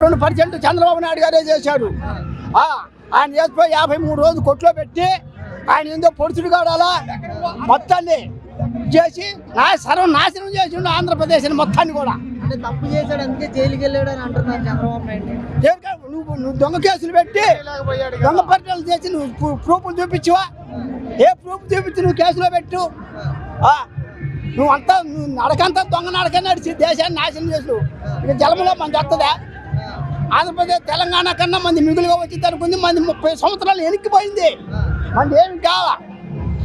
రెండు పర్సెంట్ చంద్రబాబు నాయుడు గారే చేశాడు. ఆ, ఆయన చేసిపోయి యాభై మూడు రోజులు కొట్లో పెట్టి ఆయన ఏందో పొడుచుడు కాడాలా? మొత్తాన్ని చేసి నా సర్వం నాశనం చేసిండు ఆంధ్రప్రదేశ్ మొత్తాన్ని కూడా. అంటే తప్పు చేశాడు అందుకే జైలుకి వెళ్ళాడు అని అంటున్నారు చంద్రబాబు నాయుడు. దేనికా నువ్వు నువ్వు దొంగ కేసులు పెట్టి దొంగ పరిచయాలు చేసి నువ్వు ప్రూ- ప్రూఫ్లు చూపించవా? ఏ ప్రూఫ్ చూపించి నువ్వు కేసులో పెట్టు? ఆ, నువ్వు అంతా నువ్వు నడకంతా దొంగ నడక నడిచి దేశాన్ని నాశనం చేసు ఇక జలములో మంది వస్తుందా ఆంధ్రప్రదేశ్ తెలంగాణ కన్నా మంది మిగులుగా వచ్చింది అనుకుంది మంది ముప్పై సంవత్సరాలు వెనక్కిపోయింది మంది ఏమి కావా?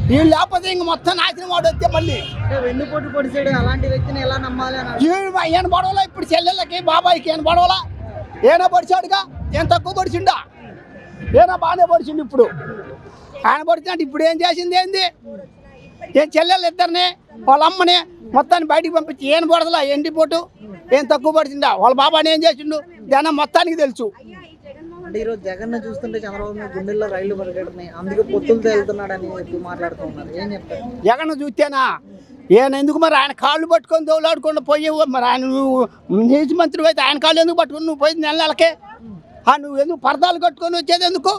వీళ్ళు లేకపోతే ఇంక మొత్తం నాశనం వాడు వస్తే మళ్ళీ. వెన్నుపోటు పొడిచాడు అలాంటి వ్యక్తిని ఎలా నమ్మాలి అని అంటున్నారు. ఈయన పడవలా ఇప్పుడు చెల్లెళ్ళకి బాబాయికి ఈయన పడవలా. ఈయన పడిచాడుగా ఏం తక్కువ పడిచిండా? ఈయన బాగానే పడిచిండు ఇప్పుడు. ఆయన పడిచాడు ఇప్పుడు ఏం చేసింది ఏంది? ఏం చెల్లెళ్ళు ఇద్దరిని వాళ్ళ అమ్మని మొత్తాన్ని బయటికి పంపించి ఏం పడదలా ఎండిపోటు ఏం తక్కువ పడిచిందా వాళ్ళ బాబాని ఏం చేసిండు? జనం మొత్తానికి తెలుసు. అంటే ఈరోజు జగన్ చూస్తుంటే చంద్రబాబు నాయుడు గుండెల్లో రైళ్ళు పరిగెడుతున్నాయి. అందుకే పొత్తులతో వెళ్తున్నాడని చెప్పి మాట్లాడుతూ ఉన్నారు. ఏం చెప్తారు జగన్ చూస్తేనా? ఈయన ఎందుకు మరి ఆయన కాళ్ళు పట్టుకొని దోలాడుకుండా పోయి మరి ఆయన నువ్వు నీతి మంత్రి అయితే ఆయన కాళ్ళు ఎందుకు పట్టుకొని నువ్వు పోయింది నెల నెలకే? ఆ, నువ్వు ఎందుకు పరదాలు కట్టుకొని వచ్చేది ఎందుకు?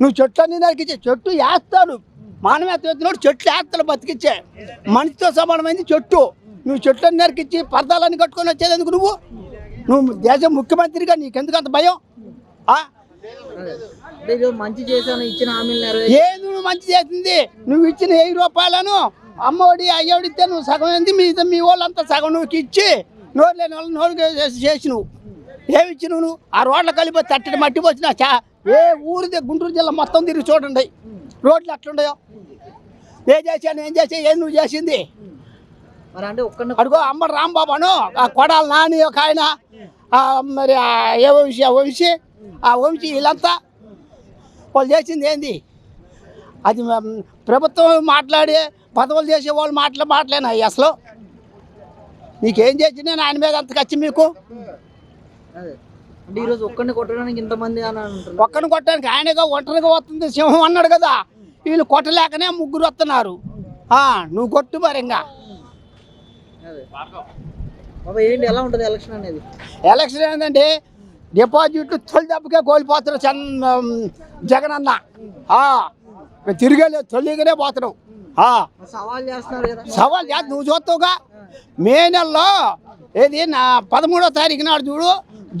నువ్వు చెట్లు అన్ని నరికిచ్చే చెట్టు వేస్తాడు మానవేత్త ఎత్తినోడు చెట్లు వేస్తాడు బతికిచ్చే. మనిషితో సమానమైంది చెట్టు. నువ్వు చెట్లు అన్ని నరికిచ్చి పరదాలన్నీ కట్టుకొని వచ్చేది ఎందుకు నువ్వు? నువ్వు దేశం ముఖ్యమంత్రిగా నీకెందుకు అంత భయం? మంచి చేశాను ఇచ్చిన హామీలు ఏది నువ్వు మంచి చేసింది? నువ్వు ఇచ్చిన వెయ్యి రూపాయలను అమ్మఒడి అయ్యోడి ఇస్తే నువ్వు సగం ఏంది? మీ మీ వాళ్ళంతా సగం నువ్వు ఇచ్చి నోరు లేని వాళ్ళు నోరు చేసి నువ్వు ఏమి ఇచ్చి నువ్వు? ఆ రోడ్ల కలిపి తట్టడి మట్టి వచ్చిన చా ఏ ఊరిదే గుంటూరు జిల్లా మొత్తం తిరిగి చూడండి. రోడ్లు ఎట్లుండయో? ఏ చేశాను ఏం చేసా ఏం నువ్వు చేసింది? అడుగో అమ్మ రాంబాబు అను ఆ కొడాలి నాని ఒక ఆయన. మరి ఏ వంశీ? ఆ వంశీ? ఆ వంశీ వీళ్ళంతా వాళ్ళు చేసింది ఏంది? అది ప్రభుత్వం మాట్లాడి పదవులు చేసే వాళ్ళు మాట్లా మాట్లాడినా అసలు? నీకేం చేసింది ఆయన మీద అంత ఖర్చు మీకు? అంటే ఈరోజు ఒక్కడిని కొట్టడానికి ఇంతమంది అని ఒక్కరిని కొట్టడానికి ఆయనగా ఒంటరిగా వస్తుంది సింహం అన్నాడు కదా. వీళ్ళు కొట్టలేకనే ముగ్గురు వస్తున్నారు. నువ్వు కొట్టు మరి ఇంకా. అదే. బాబా ఏంటి ఎలా ఉంటుంది ఎలక్షన్ అనేది? ఎలక్షన్ ఏంటంటే డిపాజిట్లు తొలి దెబ్బకే కోల్పోతున్నావు చంద్ర జగన్ అన్న తిరిగేలేదు తొలిగానే పోతున్నావు సవాల్ చేస్తున్నారు కదా. సవాల్ చేసి నువ్వు చూస్తావుగా. మే నెలలో ఏది నా పదమూడో తారీఖు నాడు చూడు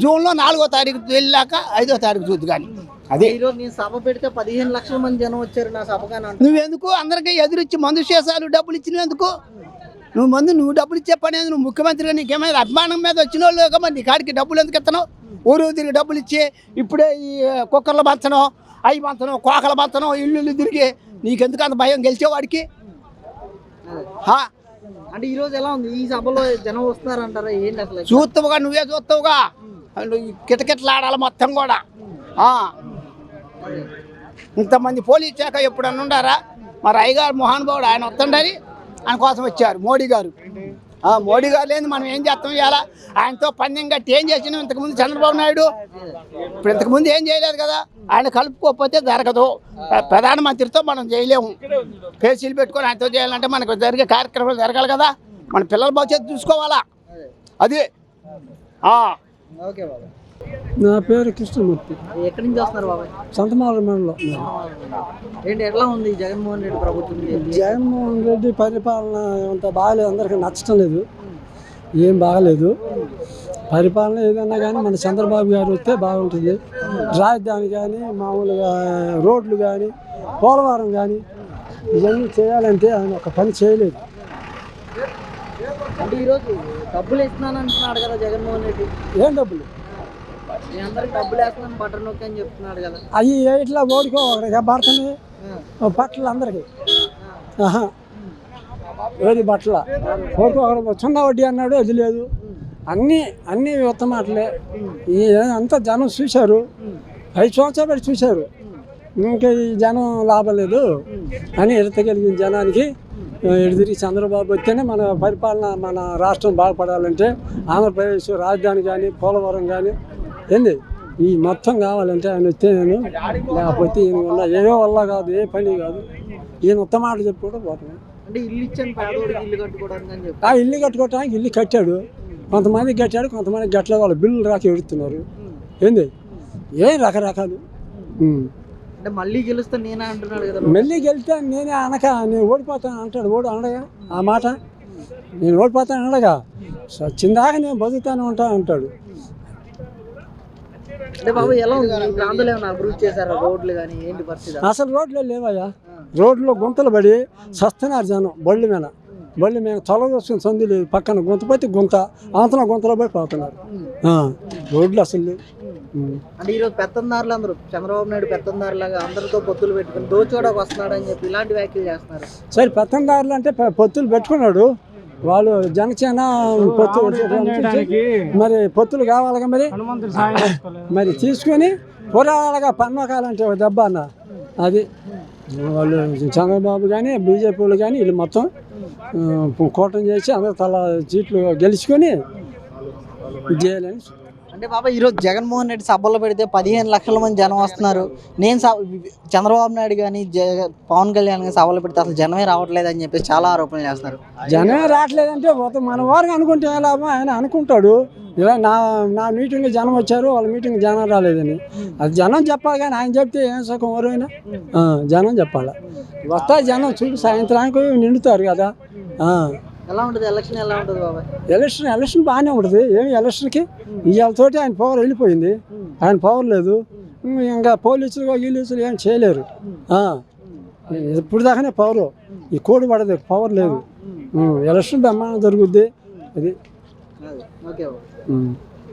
జూన్లో నాలుగో తారీఖు వెళ్ళాక ఐదో తారీఖు చూద్దు కానీ. అదే. ఈరోజు నేను సభ పెడితే పదిహేను లక్షల మంది జనం వచ్చారు నా సభగా నువ్వెందుకు? అందరికీ ఎదురిచ్చి మందు చేసాలు డబ్బులు ఇచ్చినందుకు నువ్వు మందు నువ్వు డబ్బులు ఇచ్చే పని? నువ్వు ముఖ్యమంత్రిగా నీకేమైనా అభిమానం మీద వచ్చిన వాళ్ళు మరి నీ కాడికి డబ్బులు ఎందుకు ఇస్తున్నావు ఊరు తిరిగి డబ్బులు ఇచ్చి ఇప్పుడే ఈ కుక్కర్లు పంచడం అవి పంచడం కోకలు పంచడం ఇల్లు తిరిగి నీకెందుకు అంత భయం గెలిచేవాడికి? అంటే ఈ రోజు ఎలా ఉంది? ఈ సభలో జనం వస్తున్నారంటారా? ఏంటి అసలు? చూస్తావుగా నువ్వే చూస్తావుగా? కిటకిటలాడాలి మొత్తం కూడా. ఇంతమంది పోలీస్ శాఖ ఎప్పుడన్నా ఉండారా? మరి అయ్యగారు మహానుభావుడు ఆయన వస్తుండని ఆయన కోసం వచ్చారు. మోడీ గారు. మోడీ గారు లేదు మనం ఏం చేస్తాం ఇలా ఆయనతో పందెం కట్టి ఏం చేసినాం? ఇంతకుముందు చంద్రబాబు నాయుడు. ఇప్పుడు ఇంతకుముందు ఏం చేయలేదు కదా? ఆయన కలుపుకోకపోతే జరగదు. ప్రధానమంత్రితో మనం చేయలేము. పేసీలు పెట్టుకొని ఆయనతో చేయాలంటే మనకు జరిగే కార్యక్రమాలు జరగాలి కదా? మన పిల్లల భవిష్యత్తు చూసుకోవాలా? అది. ఓకే నా పేరు కృష్ణమూర్తి. ఎక్కడి నుంచి వస్తున్నారు బాబాయ్? సంతమాల మండలం. ఏంటి ఎట్లా ఉంది జగన్మోహన్ రెడ్డి ప్రభుత్వం? జగన్మోహన్ రెడ్డి పరిపాలన అంత బాగాలేదు అందరికీ నచ్చటం లేదు. ఏం బాగలేదు. పరిపాలన ఏదన్నా కానీ మన చంద్రబాబు గారు వస్తే బాగుంటుంది. రాజధాని కానీ మామూలుగా రోడ్లు కానీ పోలవరం కానీ ఇవన్నీ చేయాలంటే ఆయన ఒక పని చేయలేదు. అంటే ఈరోజు డబ్బులు ఇస్తున్నాను అంటున్నాడు కదా జగన్మోహన్ రెడ్డి. ఏం డబ్బులు? అవి ఇట్లా ఓడికో భర్తని బట్టలు అందరికి. ఏది బట్టల? ఓడికో చిన్న వడ్డీ అన్నాడు అది లేదు. అన్నీ అన్నీ ఉత్తమ మాటలే. ఈ అంతా జనం చూశారు. ఐదు సంవత్సరాలు పెట్టి చూశారు. ఇంకా ఈ జనం లాభం లేదు. అని ఎడతగలిగిన జనానికి ఎడిదిరి చంద్రబాబు వస్తేనే మన పరిపాలన మన రాష్ట్రం బాగుపడాలంటే ఆంధ్రప్రదేశ్ రాజధాని కానీ పోలవరం కానీ ఏంది? ఈ మొత్తం కావాలంటే ఆయన వస్తే నేను లేకపోతే ఈయన వల్ల ఏవో వల్ల కాదు ఏ పని కాదు. ఈయన ఉత్తమ మాట చెప్పి కూడా పోతాను అంటే ఇల్లు ఇచ్చాను పేదోడికి ఇల్లు కట్టుకోవడానికి ఆ ఇల్లు కట్టుకోవటానికి ఇల్లు కట్టాడు. కొంతమంది కట్టాడు కొంతమంది గట్ల వాళ్ళ బిల్లులు రాక ఎడుతున్నారు. ఏంది? ఏం రకరకాలు. అంటే మళ్ళీ గెలుస్తే నేనే అంటున్నాడు కదా మెల్లి గెలితే నేనే అనక నేను ఓడిపోతాను అంటాడు. ఓడు అనడగా ఆ మాట? నేను ఓడిపోతాను అనడగా? చిందాక నేను బతుకుతాను ఉంటా అంటాడు. అంటే బాబు ఎలా ఉంది? ప్రాంతంలో అభివృద్ధి చేశారా? రోడ్లు కానీ ఏంటి పరిస్థితి? అసలు రోడ్లే లేవయ్యా. రోడ్లో గుంతలు పడి సస్తున్నారు జనం బళ్ళు మీద. బళ్ళు మీద తొలగ వస్తుంది సంది లేదు. పక్కన గుంత పట్టి గుంత. అవతల గుంతలో పడి పోతున్నారు. రోడ్లు అసలు లేవు. అంటే ఈరోజు పెత్తందారులు అందరూ చంద్రబాబు నాయుడు పెత్తందారులాగా అందరితో పొత్తులు పెట్టుకుని దోచోడకు వస్తున్నాడు అని చెప్పి ఇలాంటి వ్యాఖ్యలు చేస్తున్నారు. సరే పెత్తందారులు అంటే పొత్తులు పెట్టుకున్నాడు. వాళ్ళు జనసేన పొత్తు మరి పొత్తులు కావాలిగా మరి? మరి తీసుకొని పోరాడాలిగా పన్మకాలంటే ఒక దెబ్బ అన్న. అది వాళ్ళు చంద్రబాబు కానీ బీజేపీ వాళ్ళు కానీ వీళ్ళు మొత్తం కూటమి చేసి అందరూ తల సీట్లు గెలుచుకొని చేయాలని అంటే బాబా ఈరోజు జగన్మోహన్ రెడ్డి సభలో పెడితే పదిహేను లక్షల మంది జనం వస్తున్నారు. నేను చంద్రబాబు నాయుడు కానీ జగ పవన్ కళ్యాణ్ కానీ సభలో పెడితే అసలు జనమే రావట్లేదు అని చెప్పేసి చాలా ఆరోపణలు చేస్తున్నారు. జనమే రావట్లేదంటే ఒక మన వారికి అనుకుంటే లాభం ఆయన అనుకుంటాడు. ఇలా నా నా మీటింగ్ జనం వచ్చారు వాళ్ళ మీటింగ్ జనం రాలేదని. అది జనం చెప్పాలి కానీ ఆయన చెప్తే ఏం సుఖం ఎవరైనా? జనం చెప్పాలి. వస్తా జనం చూడు సాయంత్రానికి నిండుతారు కదా. ఎలా ఉంటుంది? ఎలక్షన్ ఎలా ఉంటుంది బాబాయ్? ఎలక్షన్ ఎలక్షన్ బాగానే ఉంటుంది. ఏమి ఎలక్షన్కి ఇవాళతోటి ఆయన పవర్ వెళ్ళిపోయింది. ఆయన పవర్ లేదు. ఇంకా పోలీసులు గీలీసులు ఏం చేయలేరు. ఆ. ఇప్పుడు దాకానే పవర్ ఈ కోడి పడదు. పవర్ లేదు. ఎలక్షన్ బ్రహ్మాండం జరుగుద్ది. అది. ఓకే.